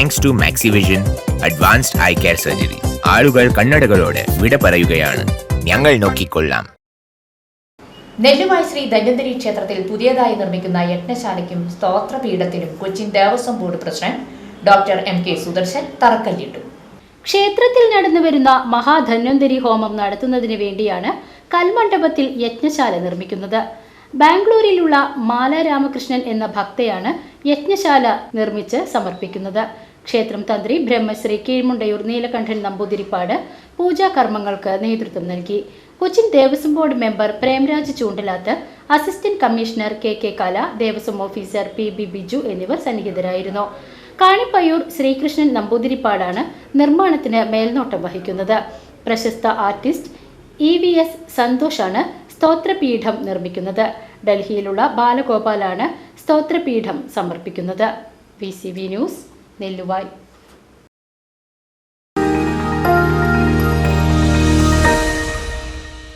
Thanks to Maxivision advanced eye care surgery ആളുകൾ കണ്ണടകളോട് വിട പറയുകയാണ്. ഞങ്ങൾ നോക്കിക്കൊള്ളാം. നെല്ലുമായി ശ്രീ ധന്വന്തരി ക്ഷേത്രത്തിൽ പുതിയതായി നിർമ്മിക്കുന്ന യജ്ഞശാലയ്ക്കും സ്തോത്രപീഠത്തിനും Cochin Devaswom board president doctor M K Sudarshan തറക്കല്ലിട്ടു. ക്ഷേത്രത്തിൽ നടന്നുവരുന്ന മഹാധന്വന്തരി ഹോമം നടത്തുന്നതിന് വേണ്ടിയാണ് കൽമണ്ഡപത്തിൽ യജ്ഞശാല നിർമ്മിക്കുന്നത്. ബാംഗ്ലൂരിലുള്ള മാല രാമകൃഷ്ണൻ എന്ന ഭക്തയാണ് യജ്ഞശാല നിർമ്മിച്ച് സമർപ്പിക്കുന്നത്. ക്ഷേത്രം തന്ത്രി ബ്രഹ്മശ്രീ കീഴ്മുണ്ടയൂർ നീലകണ്ഠൻ നമ്പൂതിരിപ്പാട് പൂജാകർമ്മങ്ങൾക്ക് നേതൃത്വം നൽകി. Cochin Devaswom board member Premraj Choondalath assistant commissioner K K Kala Devaswom officer P B Biju എന്നിവർ സന്നിഹിതരായിരുന്നു. കാണിപ്പയ്യൂർ ശ്രീകൃഷ്ണൻ നമ്പൂതിരിപ്പാടാണ് നിർമ്മാണത്തിന് മേൽനോട്ടം വഹിക്കുന്നത്. പ്രശസ്ത ആർട്ടിസ്റ്റ് ഇ വി എസ് സന്തോഷാണ് സ്തോത്രപീഠം നിർമ്മിക്കുന്നത്. ഡൽഹിയിലുള്ള ബാലഗോപാലാണ് സ്തോത്രപീഠം സമർപ്പിക്കുന്നത്. V news Nelluvai